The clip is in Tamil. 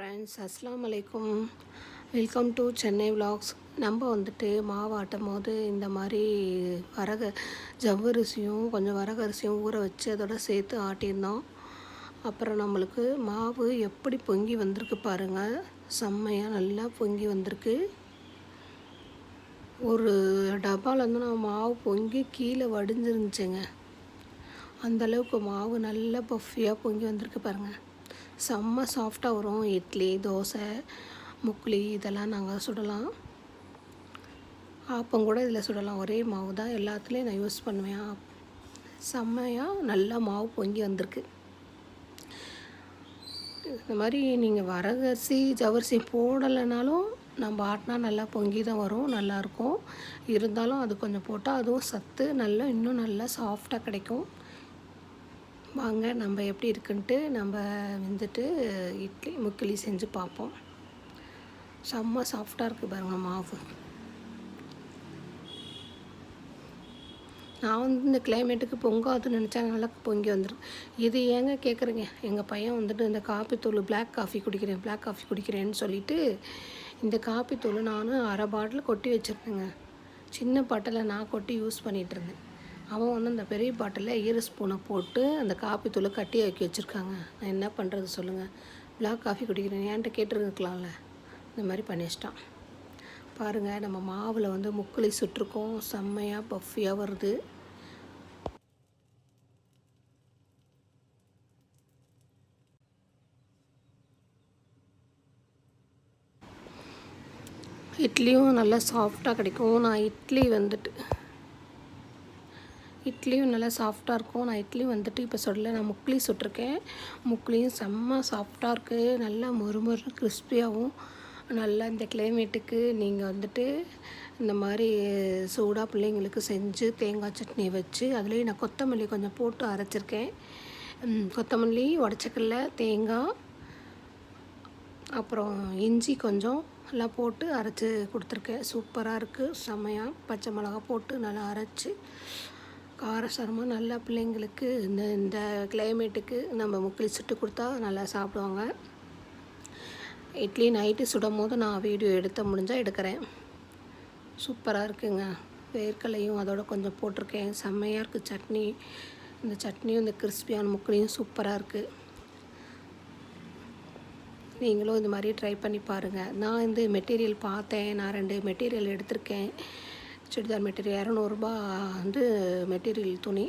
ஃப்ரெண்ட்ஸ் அஸ்லாம் வலைக்கும் வெல்கம் டு சென்னை விலாக்ஸ் நம்ம வந்துட்டு மாவு ஆட்டும் போது இந்த மாதிரி வரக ஜவ்வரிசியும் கொஞ்சம் வரகரிசியும் ஊற வச்சு அதோட சேர்த்து ஆட்டியிருந்தோம். அப்புறம் நம்மளுக்கு மாவு எப்படி பொங்கி வந்திருக்கு பாருங்கள் செம்மையாக நல்லா பொங்கி வந்திருக்கு. ஒரு டப்பாலேருந்து நான் மாவு பொங்கி கீழே வடிஞ்சிருந்துச்சுங்க. அந்தளவுக்கு மாவு நல்லா பஃபியாக பொங்கி வந்திருக்கு பாருங்கள் செம்ம சாஃப்டாக வரும். இட்லி தோசை முக்லி இதெல்லாம் நாங்கள் சுடலாம். ஆப்பம் கூட இதில் சுடலாம். ஒரே மாவு தான். எல்லாத்துலேயும் நான் யூஸ் பண்ணுவேன். செம்மையாக நல்லா மாவு பொங்கி வந்திருக்கு. இந்த மாதிரி நீங்கள் வரகரிசி ஜவரிசி போடலைனாலும் நம்ம ஆட்டினா நல்லா பொங்கி தான் வரும். நல்லாயிருக்கும் இருந்தாலும் அது கொஞ்சம் போட்டால் அதுவும் சத்து நல்லா இன்னும் நல்லா சாஃப்டாக கிடைக்கும். வாங்க நம்ம எப்படி இருக்குன்ட்டு நம்ம வந்துட்டு இட்லி முக்கிலி செஞ்சு பார்ப்போம். செம்ம சாஃப்டாக இருக்குது பாருங்கள் மாவு. நான் வந்து இந்த கிளைமேட்டுக்கு பொங்காதுன்னு நினச்சா நல்லா பொங்கி வந்துடும் இது ஏங்க கேட்குறீங்க எங்கள் பையன் வந்துட்டு இந்த காப்பித்தூள் பிளாக் காஃபி குடிக்கிறேன் பிளாக் காஃபி குடிக்கிறேன்னு சொல்லிட்டு இந்த காப்பித்தூள் நானும் அரை பாட்டில் கொட்டி வச்சுருந்தேங்க. சின்ன பாட்டில் நான் கொட்டி யூஸ் பண்ணிகிட்டு இருந்தேன். அவன் வந்து அந்த பெரிய பாட்டிலில் ஈர ஸ்பூனை போட்டு அந்த காப்பி தூளை கட்டி வைக்க வச்சுருக்காங்க. நான் என்ன பண்ணுறது சொல்லுங்கள் பிளாக் காஃபி குடிக்கிறேன். ஏன்ட்ட கேட்டுருக்கலாம்ல இந்த மாதிரி பண்ணிச்சிட்டான் பாருங்கள் நம்ம மாவில் வந்து முக்களி சுட்டிருக்கோம். செம்மையாக பஃபியாக வருது. இட்லியும் நல்லா சாஃப்டாக கிடைக்கும். நான் இட்லி வந்துட்டு இட்லியும் நல்லா சாஃப்டாக இருக்கும். நான் இட்லி வந்துட்டு இப்போ சொல்லலை நான் முக்லி சுட்டிருக்கேன். முக்லியும் செம்ம சாஃப்டாக இருக்குது நல்லா மொறுமொறு கிறிஸ்பியாகவும் நல்லா இந்த கிளைமேட்டுக்கு நீங்கள் வந்துட்டு இந்த மாதிரி சூடாக பிள்ளைங்களுக்கு செஞ்சு தேங்காய் சட்னி வச்சு அதுலேயும் நான் கொத்தமல்லி கொஞ்சம் போட்டு அரைச்சிருக்கேன். கொத்தமல்லி உடச்சக்கல்ல தேங்காய் அப்புறம் இஞ்சி கொஞ்சம் எல்லாம் போட்டு அரைச்சி கொடுத்துருக்கேன். சூப்பராக இருக்குது செம்மையாக பச்சை மிளகா போட்டு நல்லா அரைச்சி காரசாரமாக நல்லா பிள்ளைங்களுக்கு இந்த இந்த கிளைமேட்டுக்கு நம்ம முக்கிலி சுட்டு கொடுத்தா நல்லா சாப்பிடுவாங்க. இட்லி நைட்டு சுடும் போது நான் வீடியோ எடுத்த முடிஞ்சால் எடுக்கிறேன். சூப்பராக இருக்குங்க. வேர்க்கலையும் அதோட கொஞ்சம் போட்டிருக்கேன். செம்மையாக இருக்குது சட்னி இந்த சட்னியும் இந்த கிறிஸ்பியான முக்கிலையும் சூப்பராக இருக்குது நீங்களும் இந்த மாதிரி ட்ரை பண்ணி பாருங்கள் நான் இந்த மெட்டீரியல் பார்த்தேன். நான் ரெண்டு மெட்டீரியல் எடுத்திருக்கேன். சுடிதார் மெட்டீரியல் இரநூறுபா வந்து மெட்டீரியல் துணி.